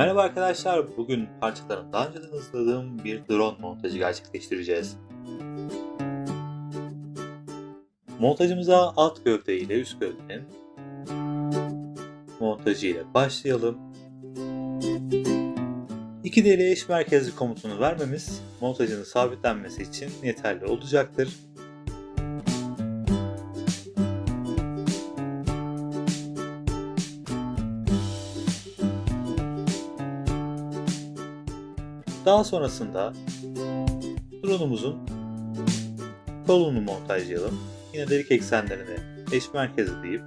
Merhaba arkadaşlar, bugün parçalarını daha önceden hazırladığım bir drone montajı gerçekleştireceğiz. Montajımıza alt gövde ile üst gövdenin montajı ile başlayalım. 2D eş merkezli komutunu vermemiz montajın sabitlenmesi için yeterli olacaktır. Daha sonrasında drone'umuzun kolunu montajlayalım. Yine delik eksenlerini eş merkezi deyip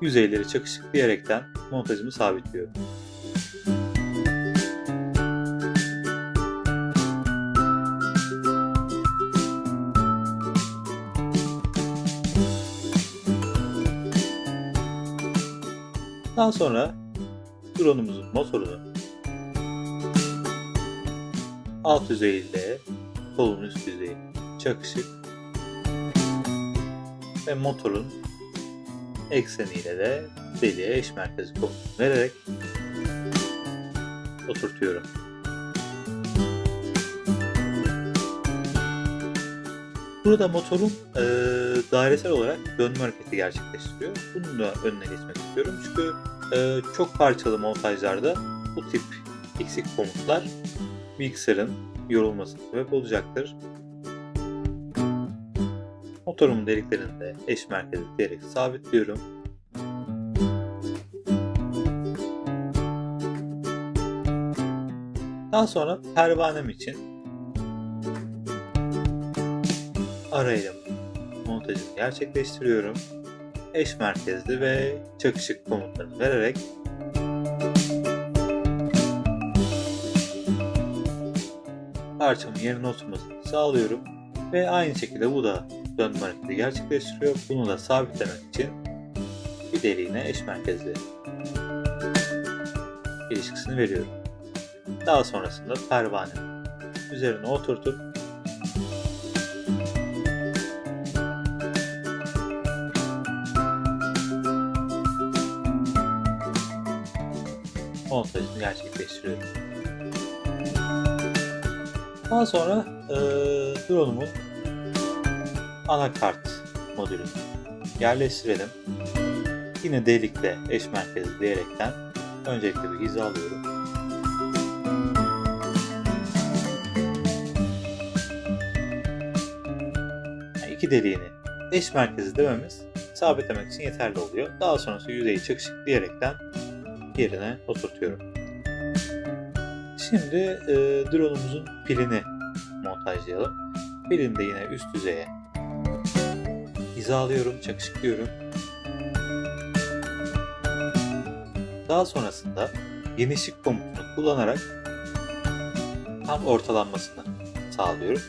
yüzeyleri çakışıklayaraktan montajımı sabitliyorum. Daha sonra drone'umuzun motorunu alt yüzeyiyle kolun üst yüzeyi çakışık ve motorun ekseniyle de deliğe eş merkezi komutunu vererek oturtuyorum. Burada motorun e, dairesel olarak dönme hareketi gerçekleştiriyor. Bunun da önüne geçmek istiyorum çünkü e, çok parçalı montajlarda bu tip eksik komutlar bilgisayarın yorulmasına sebep olacaktır. Motorumun deliklerini de eş merkezi diyerek sabitliyorum. Daha sonra pervanem için arayla montajını gerçekleştiriyorum. Eş merkezli ve çakışık komutlarını vererek parçamın yerine oturmasını sağlıyorum ve aynı şekilde bu da dönme hareketi gerçekleştiriyor. Bunu da sabitlemek için bir deliğine eş merkezli ilişkisini veriyorum. Daha sonrasında pervane üzerine oturtup montajını gerçekleştiriyorum. Daha sonra e, drone'umun anakart modülünü yerleştirelim. Yine delikle eş merkezli diyerekten öncelikle bir hizalıyorum. İki deliğini eş merkezli dememiz sabitlemek için yeterli oluyor. Daha sonrası yüzeyi çakışık diyerekten yerine oturtuyorum. Şimdi e, drone'umuzun pilini montajlayalım. Pilini de yine üst düzeye hizalıyorum, çakışıklıyorum. Daha sonrasında genişlik komutunu kullanarak tam ortalanmasını sağlıyorum.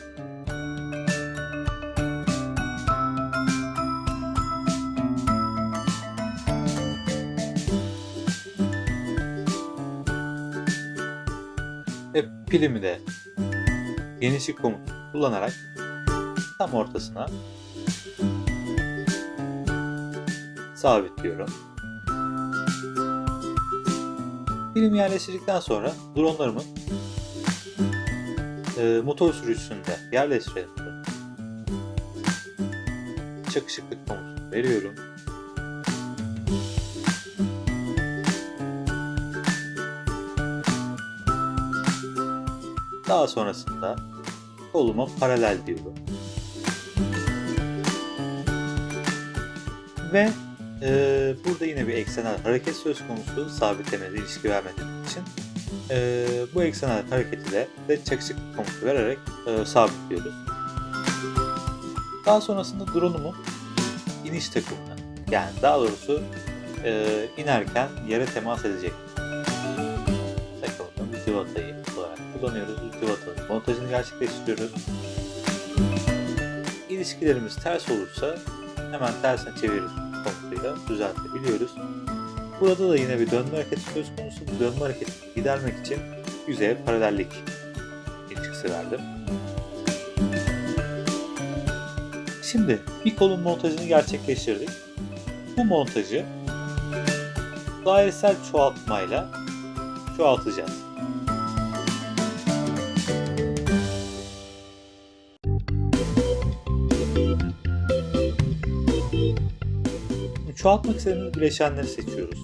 Ve pilimi de genişlik komutunu kullanarak tam ortasına sabitliyorum. Film yerleştirdikten sonra dronlarımın e, motor sürücüsünde yerleştirelim. Çakışıklık komutunu veriyorum. Daha sonrasında koluma paralel diyorum. Ve e, burada yine bir eksenel hareket söz konusu sabitlemede ilişki vermediğim için. E, bu eksenel hareket de çakışıklık komutu vererek e, sabitliyoruz. Daha sonrasında drone'umun iniş takımını yani daha doğrusu e, inerken yere temas edecek cıvatayı olarak kullanıyoruz. Cıvatanın montajını gerçekleştiriyoruz. İlişkilerimiz ters olursa hemen tersine çevirip komutuyla düzeltebiliyoruz. Burada da yine bir dönme hareketi söz konusu. Bu dönme hareketini gidermek için yüzeye paralellik ilişkisi verdim. Şimdi bir kolun montajını gerçekleştirdik. Bu montajı dairesel çoğaltmayla çoğaltacağız. Çoğaltmak istediğimiz bileşenleri seçiyoruz.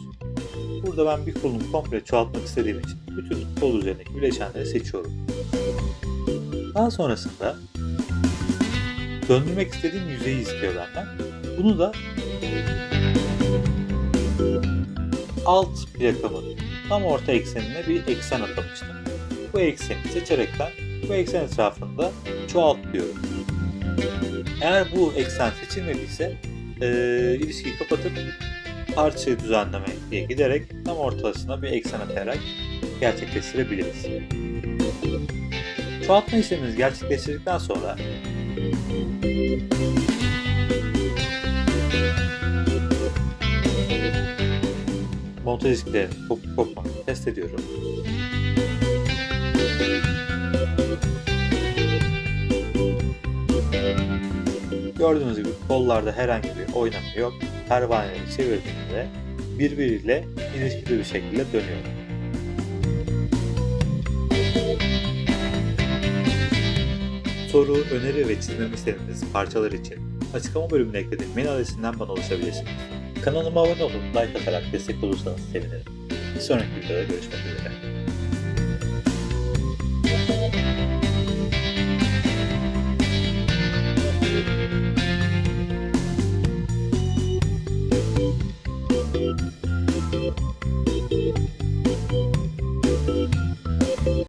Burada ben bir kolunu komple çoğaltmak istediğim için bütün kol üzerindeki bileşenleri seçiyorum. Daha sonrasında döndürmek istediğim yüzeyi istiyor benden. Bunu da alt plakamın tam orta eksenine bir eksen atamıştım. Bu ekseni seçerekten bu eksen etrafında çoğalt diyorum. Eğer bu eksen seçilmediyse e, ilişkiyi kapatıp parçayı düzenlemeye giderek tam ortasına bir eksen atayarak gerçekleştirebiliriz. Çoğaltma işlemimizi gerçekleştirdikten sonra montaj risklerini kopup kopmadığını test ediyorum. Gördüğünüz gibi kollarda herhangi bir oynama yok. Pervaneleri çevirdiğimde birbiriyle ilişkili bir şekilde dönüyor. Soru, öneri ve çizmemi istediğiniz parçalar için açıklama bölümüne eklediğim mail adresinden bana ulaşabilirsiniz. Kanalıma abone olup like atarak destek olursanız sevinirim. Bir sonraki videoda görüşmek üzere.